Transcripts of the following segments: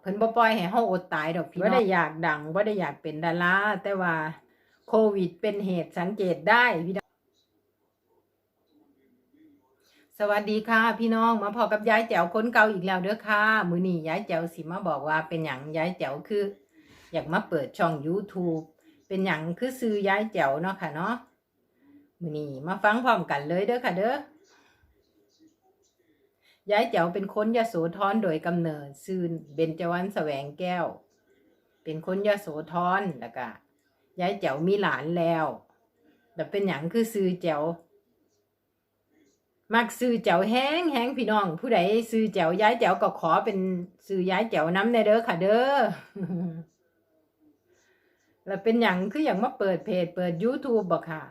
เพิ่นบ่ปล่อยให้เฮาอดตายดอกพี่น้องบ่ได้อยากดังบ่ได้อยากเป็นดาราแต่ว่าโควิดเป็นเหตุสังเกตได้พี่น้องสวัสดีค่ะ พี่น้องมาพอกับยายแจ๋วคนเก่าอีกแล้วเด้อค่ะ มื้อนี้ยายแจ๋วสิมาบอกว่าเป็นหยังยายแจ๋วคือ อยากมาเปิดช่อง YouTube เป็นหยังคือซื้อยายแจ๋วเนาะค่ะเนาะมื้อนี้มาฟังพร้อมกันเลยเด้อค่ะเด้อ ยายแจ๋วเป็นคนยโสธรโดยกำเนิดซื่นเบญจวรรณแสวงแก้ว เป็นคนยโสธรแล้วก็ยายแจ๋วมีหลานแล้วแต่เป็นอย่างคือซื้อแจ๋วมักซื้อแจ๋วแห้งแห้งพี่น้อง ผู้ใดซื้อแจ๋วยายแจ๋วก็ขอเป็นซื้อยายแจ๋วน้ำในเด้อค่ะเด้อแล้วเป็นอย่างคืออย่างมาเปิดเพจเปิด YouTube บ่ค่ะ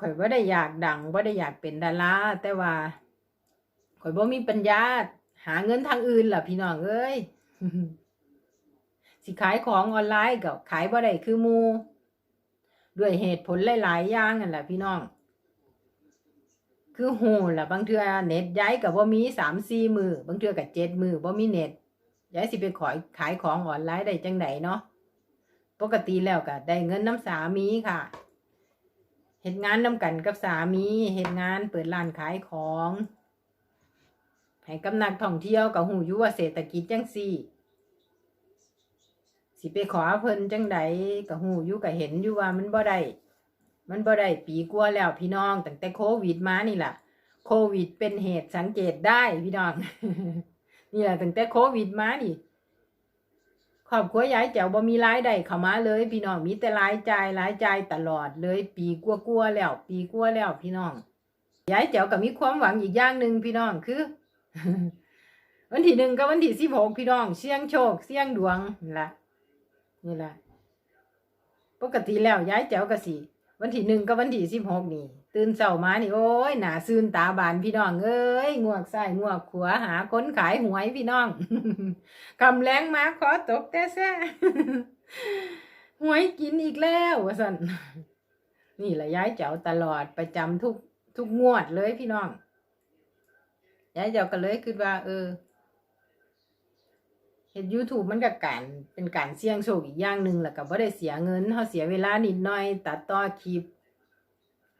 ข่อยว่าได้อยากดังว่าได้อยากเป็นดาราแต่ว่า ข่อยบ่มีปัญญา หาเงินทางอื่นล่ะพี่น้องเอ้ยสิขายของออนไลน์ก็ขายบ่ได้คือมูด้วยเหตุผลหลาย ๆ อย่างนั่นแหละพี่น้อง คือโหล่ะ บางเทื่อเน็ตย้ายกับบ่ามีสามสี่มือบางเทื่อกับเจ็ดมือบ่มีเน็ตย้ายสิไปขายขายของออนไลน์ได้จังไดเนาะปกติแล้วก็ได้เงินน้ำสามีค่ะ เฮ็ดงานนำกันกับสามีเฮ็ดงานเปิดร้านขายของให้กำนักท่องเที่ยวกับหูยู่ว่าเศรษฐกิจจังซี่ สิไปขอเพิ่นจังใดกับหูยู่ก็เห็นอยู่ว่ามันบ่ได้มันบ่ได้ปีกว่าแล้วพี่น้องตั้งแต่โควิดมานี่ล่ะ โควิดเป็นเหตุสังเกตได้พี่น้อง นี่แหละตั้งแต่โควิดมานี่ ครอบครัวยายแจ๋วบ่มีรายได้เข้ามาเลย พี่น้องมีแต่รายจ่ายรายจ่ายตลอดเลย ปีกลัวๆแล้ว ปีกลัวแล้ว พี่น้องยายแจ๋วก็มีความหวังอีกอย่างหนึ่งพี่น้องคือ วันที่หนึ่งกับวันที่สิบหกพี่น้อง เสี่ยงโชค เสี่ยงดวงนี่ละนี่ละปกติแล้วยายแจ๋วก็สิ วันที่หนึ่งกับวันที่สิบหกนี่ ตื่นเช้ามานี่โอ้ยหนาซื่นตาบานพี่น้องเอ้ยงวกซ้ายงวกขวาหาค้นขายหวยพี่น้องกำแรงมาขอตกแต่แซ่หวยกินอีกแล้วว่าสันนี่แหละย้ายเจ้าตลอดประจำทุกทุกงวดเลยพี่น้องย้ายเจ้าก็เลยคิดว่า เออ ห็น YouTube มันก็การเป็นการเสี่ยงโชคอีกอย่างหนึ่งแหละก็บ่ได้เสียเงินเฮาเสียเวลานิดหน่อย ตัดต่อคลิป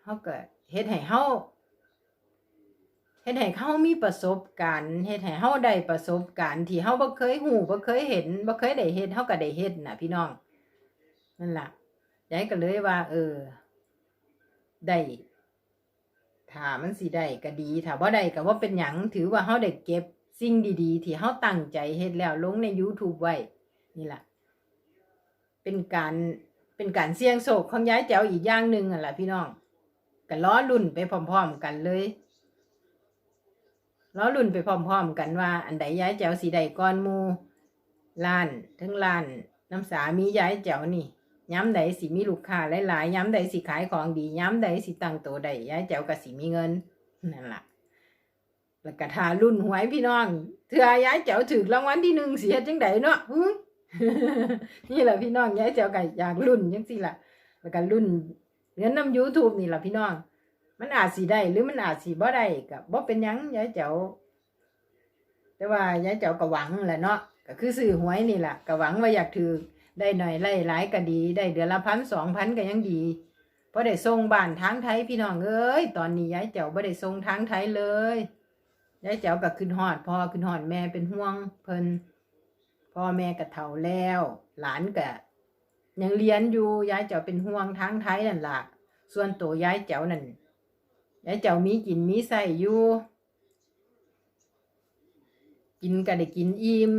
เฮาก็เฮ็ดให้เฮาเฮ็ดให้เฮามีประสบการณ์เฮ็ดให้เฮาได้ประสบการณ์ที่เฮาบ่เคยหูบ่เคยเห็นบ่เคยได้เฮ็ดเฮาก็ได้เฮ็ดน่ะ พี่น้องนั่นล่ะยายก็เลยว่า เออได้ถ้ามันสิได้ก็ดีถ้าบ่ได้ก็บ่เป็นหยังถือว่าเฮาได้เก็บ สิ่งดีๆ ที่เฮาตั้งใจเฮ็ดแล้วลงใน YouTube ไว้ นี่แหละเป็นการเป็นการเสี่ยงโชคของย้ายแจ๋วอีกอย่างหนึ่งอะล่ะพี่น้องก็ล้อลุ่นไปพร้อมๆกันเลยล้อรุ่นไปพร้อมๆกันว่า อันใดย้ายแจ๋วสีใดก้อนมูล้านทั้งล้านน้ำสามีย้ายแจ๋วนี่ย้ำใดสิมีลูกค้าหลายๆย้ำใดสิขายของดีย้ำใดสิตั้งโตใดย้ายแจ๋วก็สิมีเงินนั่นแหละ แล้วก็ทารุ่นหวยพี่น้องเถื่อย้ายแจ๋วถือรางวัลที่หนึ่งเสียจังใดเนาะนี่แหละพี่น้องย้ายแจ๋วก็อยากรุ่นจังสิล่ะ แล้วก็รุ่นเงินน้ำยูทูบนี่แหละพี่น้อง มันอาจสีได้หรือมันอาจสีบ่ได้กับบ่เป็นยังย้ายเจ้าแต่ว่ายายเจ้าก็หวังแหละเนาะก็คือซื้อหวยนี่แหละก็หวังว่าอยากถือได้หน่อยไล่หลายก็ดี ได้เดือนละพันสองพันก็ยังดีเพราะได้ส่งบ้านทางไทยพี่น้องเอ้ยตอนนี้ยายเจ้าบ่ได้ส่งทางไทยเลย ยายเจ้าก็ขึ้นฮอดพ่อขึ้นฮอดแม่เป็นห่วงเพิ่นพ่อแม่ก็เฒ่าแล้ว หลานก็ยังเรียนอยู่ยายเจ้าเป็นห่วงทางไทยนั่นล่ะ ส่วนตัวยายเจ้านั่นยายเจ้ามีกินมีใส่อยู่กินก็ได้กินอิ่ม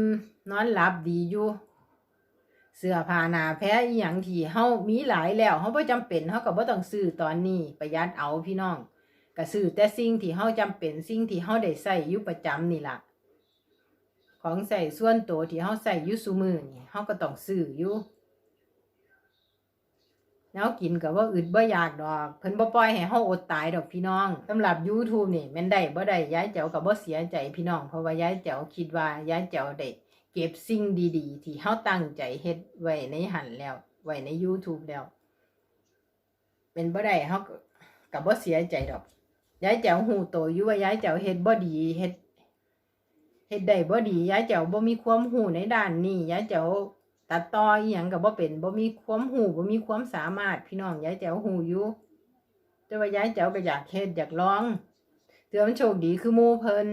นอนหลับดีอยู่เสื้อผ้าหนาแพ้อีหยังที่เฮามีหลายแล้วเฮาบ่จำเป็นเฮาก็บ่ต้องซื้อตอนนี้ประหยัดเอาพี่น้อง ก็ซื้อแต่สิ่งที่เฮาจำเป็นสิ่งที่เฮาได้ใช้อยู่ประจำนี่ล่ะ ของใส่ส่วนตัวที่เฮาใส่อยู่ซุมื้อนี่เฮาก็ต้องซื้ออยู่แล้วกินก็ว่าอึดบ่อยากดอกเพิ่นบ่ปล่อยให้เฮาอดตายดอกพี่น้องสำหรับ YouTube นี่แม่นได้บ่ได้ยายแจ๋วก็บ่เสียใจพี่น้อง เพราะว่ายายแจ๋วคิดว่ายายแจ๋วได้เก็บสิ่งดีๆ ที่เฮาตั้งใจเฮ็ดไว้ในหันแล้ว ไว้ใน YouTube แล้ว เป็นบ่ได้เฮาก็ก็บ่เสียใจดอก ยายแจ๋วฮู้โตอยู่ว่ายายแจ๋วเฮ็ดบ่ดีเฮ็ดเฮ็ดได้บ่ดียายแจ๋วบ่มีความรู้ในด้านนี้ยายแจ๋วตัดต่ออีหยังก็บ่เป็นบ่มีความรู้บ่มีความสามารถพี่น้องยายแจ๋วรู้อยู่แต่ว่ายายแจ๋วก็อยากเฮ็ดอยากลองเถือมันโชคดีคือหมู่เพิ่น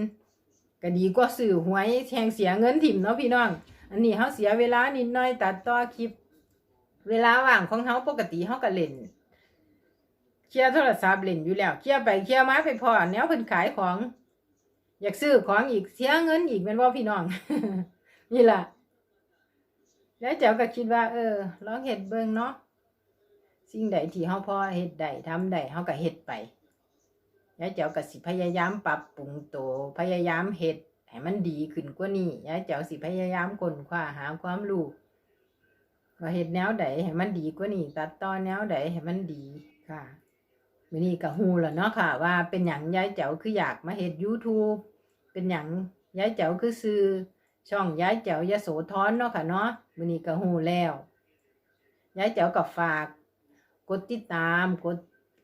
ก็ดีกว่าซื้อหวยแทงเสียเงินถิ่มเนาะพี่น้อง อันนี้เฮาเสียเวลานิดหน่อยตัดต่อคลิป เวลาว่างของเฮาปกติเฮาก็เล่น เคลียร์โทรศัพท์เล่นอยู่แล้วเคลียร์ไปเคลียร์มาไปพอแนวเพิ่นขายของ อยากซื้อของอีกเสียเงินอีกแม่นบ่าพี่น้อง นี่ล่ะ แล้วเจ้าก็คิดว่า เออลองเฮ็ดเบิ่งเนาะสิ่งใดที่เฮาพอเฮ็ดได้ทำได้เฮาก็เฮ็ดไปยายเจ้าก็สิพยายามปรับปรุงตัวพยายามเฮ็ดให้มันดีขึ้นกว่านี้ยายเจ้าสิพยายามค้นคว้าหาความรู้ว่าเฮ็ดแนวใดให้มันดีกว่านี้ตัดต่อแนวใดให้มันดีค่ะ มื้อนี้ก็ฮู้แล้วเนาะค่ะ ว่าเป็นหยังย้ายแจ๋วคืออยากมาเฮ็ด YouTube เป็นหยังย้ายแจ๋วคือซื้อช่องย้ายแจ๋วยโสธรเนาะค่ะเนาะมื้อนี้ก็ฮู้แล้วย้ายแจ๋วก็ฝาก กดติดตามกด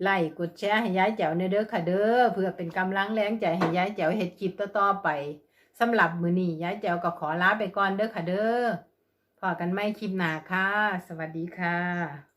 ไลค์กดแชร์ให้ย้ายแจ๋วในเด้อค่ะเด้อเพื่อเป็นกำลังแรงใจให้ย้ายแจ๋วเฮ็ดคลิปต่อๆไปสำหรับมือนี้ย้ายแจ๋วก็ขอลาไปก่อนเด้อค่ะเด้อพอกันใหม่คลิปหนาค่ะ สวัสดีค่ะ